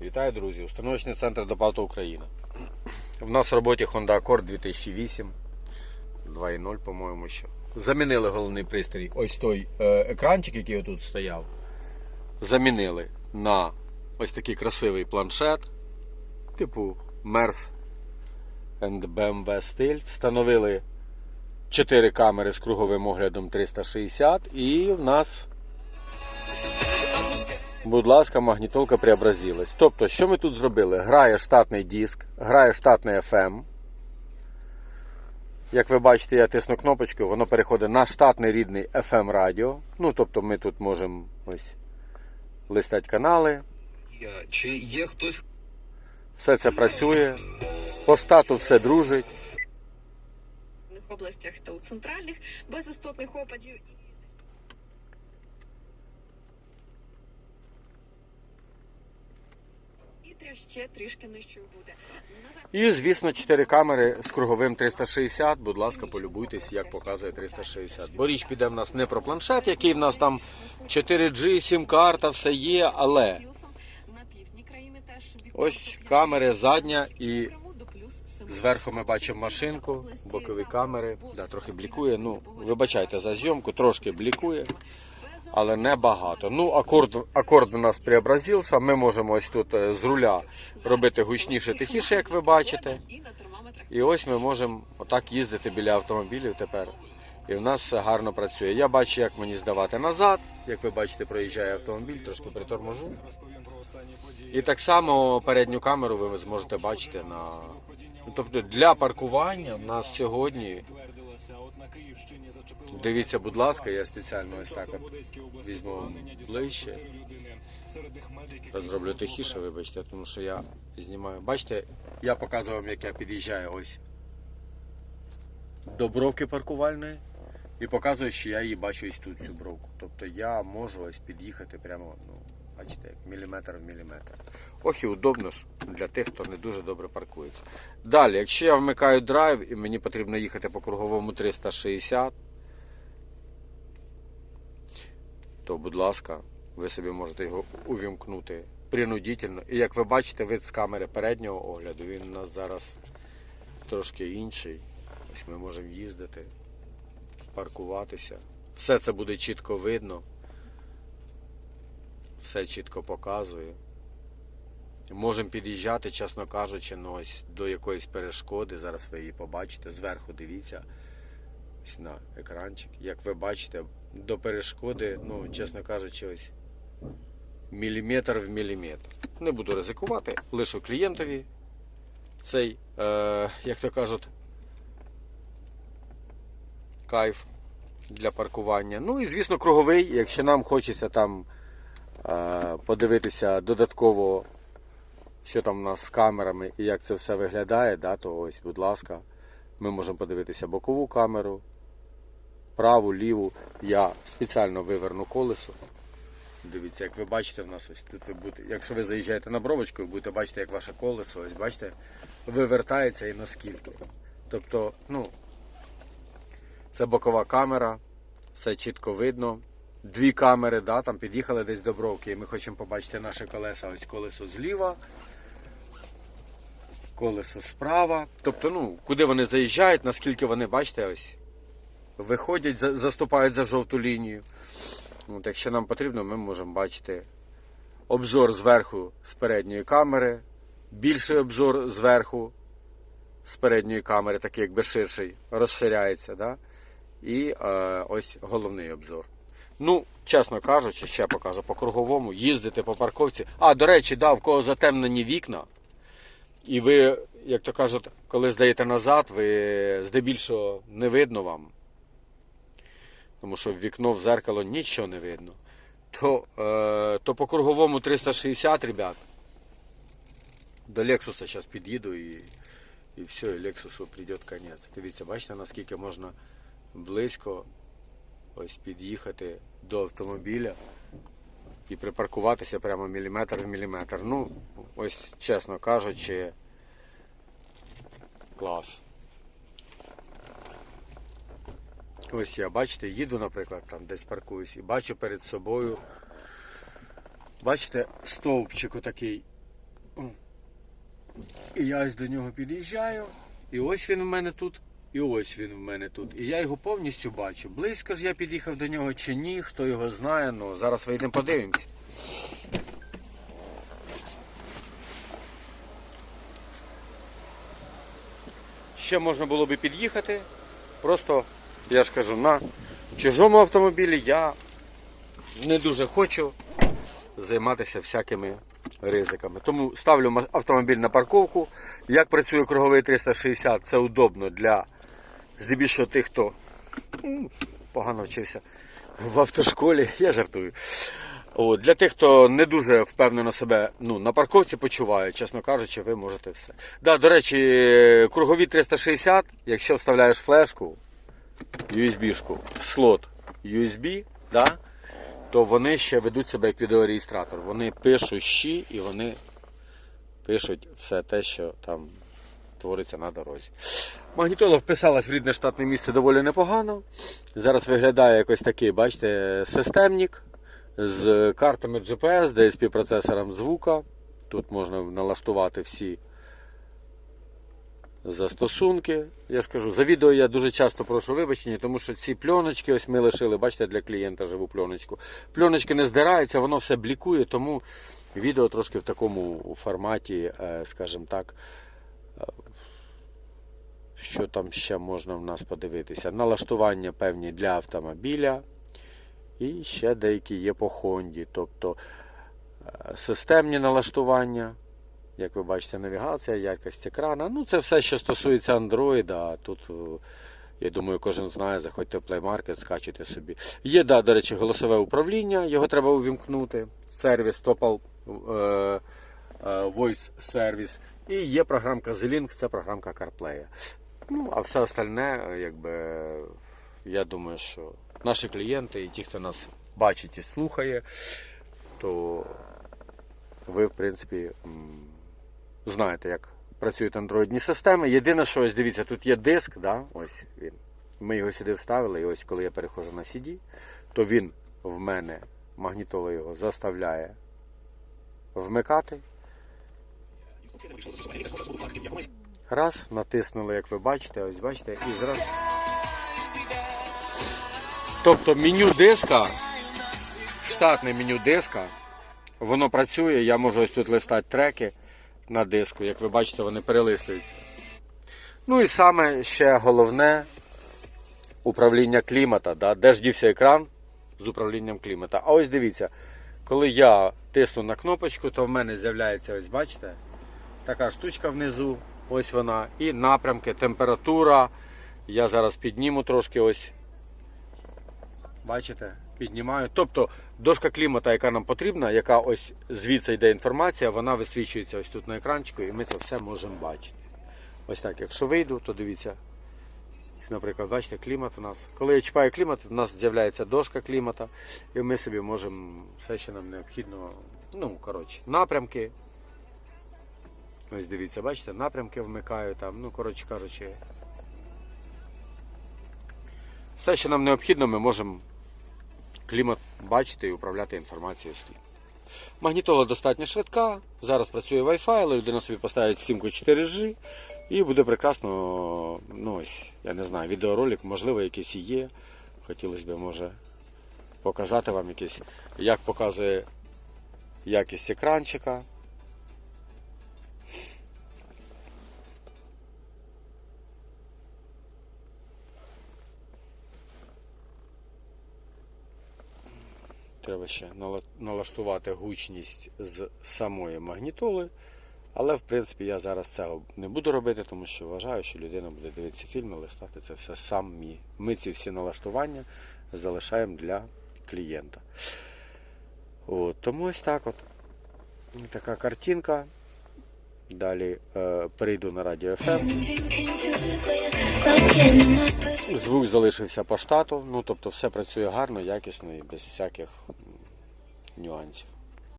Вітаю, друзі! Установочний центр Допавто Україна. У нас в роботі Honda Accord 2008. 2.0, по-моєму, що. Замінили головний пристрій. Ось той е, екранчик, який тут стояв. Замінили на ось такий красивий планшет. Типу MERS and BMW стиль. Встановили 4 камери з круговим оглядом 360 і в нас Будь ласка, магнітолка преобразилась. Тобто, що ми тут зробили? Грає штатний диск, грає штатний FM. Як ви бачите, я тисну кнопочку, воно переходить на штатний рідний FM радіо. Ну, тобто ми тут можемо ось листати канали. Чи є хтось, Все це працює. По штату все дружить. в областях та у центральних без істотних опадів. І- ще трішки нижчою буде. І, звісно, 4 камери з круговим 360. Будь ласка, полюбуйтесь, як показує 360. Бо річ піде в нас не про планшет, який в нас там 4G, сім-карта, все є, але Ось камери задня і. Зверху ми бачимо машинку, бокові камери. Да, трохи блікує. Ну, вибачайте за зйомку, трошки блікує, але не багато. Ну, акорд, акорд у нас преобразився. Ми можемо ось тут е, з руля робити гучніше, тихіше, як ви бачите. І ось ми можемо отак їздити біля автомобілів тепер. І в нас все гарно працює. Я бачу, як мені здавати назад. Як ви бачите, проїжджає автомобіль, трошки приторможу. І так само передню камеру ви зможете бачити на. Ну, Тобто для паркування в нас сьогодні. Дивіться, будь ласка, я спеціально ось так от візьму ближче. Та Зроблю тихіше, вибачте, тому що я знімаю. Бачите, я показував вам, як я під'їжджаю ось до бровки паркувальної і показую, що я її бачу ось тут цю бровку. Тобто я можу ось під'їхати прямо, ну, бачите, як міліметр в міліметр. Ох і удобно ж для тих, хто не дуже добре паркується. Далі, якщо я вмикаю драйв і мені потрібно їхати по круговому 360, то, будь ласка, ви собі можете його увімкнути принудительно. І як ви бачите, вид з камери переднього огляду, він у нас зараз трошки інший. Ось ми можемо їздити, паркуватися. Все це буде чітко видно. Все чітко показує. Можемо під'їжджати, чесно кажучи, ну до якоїсь перешкоди. Зараз ви її побачите. Зверху дивіться ось на екранчик. Як ви бачите, до перешкоди, ну, чесно кажучи, ось міліметр в міліметр. Не буду ризикувати, лишу клієнтові цей, е, як то кажуть, кайф для паркування. Ну і, звісно, круговий, якщо нам хочеться там подивитися додатково, що там у нас з камерами і як це все виглядає, да, то ось, будь ласка, ми можемо подивитися бокову камеру, праву, ліву. Я спеціально виверну колесо. Дивіться, як ви бачите, в нас ось тут ви будете. Якщо ви заїжджаєте на бровочку, ви будете бачити, як ваше колесо, ось бачите, вивертається і наскільки. Тобто, ну, це бокова камера, все чітко видно. Дві камери, да, там під'їхали десь до бровки, і ми хочемо побачити наші колеса. Ось колесо зліва, колесо справа. Тобто, ну, куди вони заїжджають, наскільки вони, бачите, ось виходять, заступають за жовту лінію. От, якщо нам потрібно, ми можемо бачити обзор зверху з передньої камери, більший обзор зверху з передньої камери, такий якби ширший, розширяється. Да? І е, ось головний обзор. Ну, чесно кажучи, ще покажу по круговому, їздити по парковці. А, до речі, да, в кого затемнені вікна, і ви, як то кажуть, коли здаєте назад, ви здебільшого не видно вам тому що в вікно в зеркало нічого не видно. То, е, то по круговому 360, ребят, до Лексуса зараз під'їду і, і все, і Лексусу прийде кінець. Дивіться, бачите, наскільки можна близько ось під'їхати до автомобіля і припаркуватися прямо міліметр в міліметр. Ну, ось чесно кажучи, клас. Ось я, бачите, їду, наприклад, там десь паркуюсь і бачу перед собою, бачите, стовпчик отакий І я ось до нього під'їжджаю, і ось він в мене тут, і ось він в мене тут. І я його повністю бачу. Близько ж я під'їхав до нього чи ні, хто його знає, ну зараз вийдемо подивимось. Ще можна було би під'їхати. Просто, я ж кажу, на чужому автомобілі я не дуже хочу займатися всякими ризиками. Тому ставлю автомобіль на парковку. Як працює круговий 360, це удобно для здебільшого тих, хто м, погано вчився в автошколі. Я жартую. От, для тих, хто не дуже впевнено себе ну, на парковці почуває, чесно кажучи, ви можете все. Да, до речі, кругові 360, якщо вставляєш флешку, USB-шку слот USB, да, то вони ще ведуть себе як відеореєстратор. Вони пишуть щі і вони пишуть все те, що там твориться на дорозі. Магнітола вписалась в рідне штатне місце доволі непогано. Зараз виглядає якось такий, бачите, системник з картами GPS, DSP процесором звука. Тут можна налаштувати всі застосунки. Я ж кажу, за відео я дуже часто прошу вибачення, тому що ці пленочки, ось ми лишили, бачите, для клієнта живу пленочку. Пленочки не здираються, воно все блікує, тому відео трошки в такому форматі, е, скажімо так. Що там ще можна в нас подивитися? Налаштування певні для автомобіля. І ще деякі є по Хонді. Тобто е, системні налаштування. Як ви бачите, навігація, якість екрана. Ну, це все, що стосується Android. А тут, е, я думаю, кожен знає, заходьте в Play Market, скачуйте собі. Є, да, до речі, голосове управління, його треба увімкнути. Сервіс Topal е, Voice Service. І є програмка Z-Link, це програмка CarPlay. Ну, а все остальне, якби, я думаю, що наші клієнти і ті, хто нас бачить і слухає, то ви, в принципі, знаєте, як працюють андроїдні системи. Єдине, що ось дивіться, тут є диск, да? ось він. Ми його сюди вставили, і ось коли я переходжу на CD, то він в мене, магнітола його заставляє вмикати. Раз, натиснули, як ви бачите, ось бачите, і зразу. Тобто меню диска, штатне меню диска, воно працює, я можу ось тут листати треки на диску, як ви бачите, вони перелистуються. Ну і саме ще головне управління клімата. Да? Де ж дівся екран з управлінням клімата. А ось дивіться, коли я тисну на кнопочку, то в мене з'являється, ось бачите, така штучка внизу, ось вона, і напрямки, температура. Я зараз підніму трошки ось. Бачите, піднімаю. Тобто дошка клімата, яка нам потрібна, яка ось звідси йде інформація, вона висвічується ось тут на екранчику, і ми це все можемо бачити. Ось так, якщо вийду, то дивіться. Наприклад, бачите, клімат у нас. Коли я чіпаю клімат, у нас з'являється дошка клімата, і ми собі можемо все, що нам необхідно. Ну, коротше, напрямки. Ось дивіться, бачите, напрямки вмикаю там, ну, коротше кажучи. Все, що нам необхідно, ми можемо клімат бачити і управляти інформацією клімату. Магнітола достатньо швидка. Зараз працює Wi-Fi, але людина собі поставить сімку 4G і буде прекрасно, ну ось, я не знаю, відеоролик, можливо, якийсь і є. Хотілося б, може, показати вам якийсь, як показує якість екранчика. Треба ще налаштувати гучність з самої магнітоли. Але в принципі я зараз цього не буду робити, тому що вважаю, що людина буде дивитися фільми, листати це все самі. Ми ці всі налаштування залишаємо для клієнта. От, тому ось так от. Така картинка. Далі е, перейду на радіо FM. Звук залишився по штату, ну тобто все працює гарно, якісно і без всяких нюансів.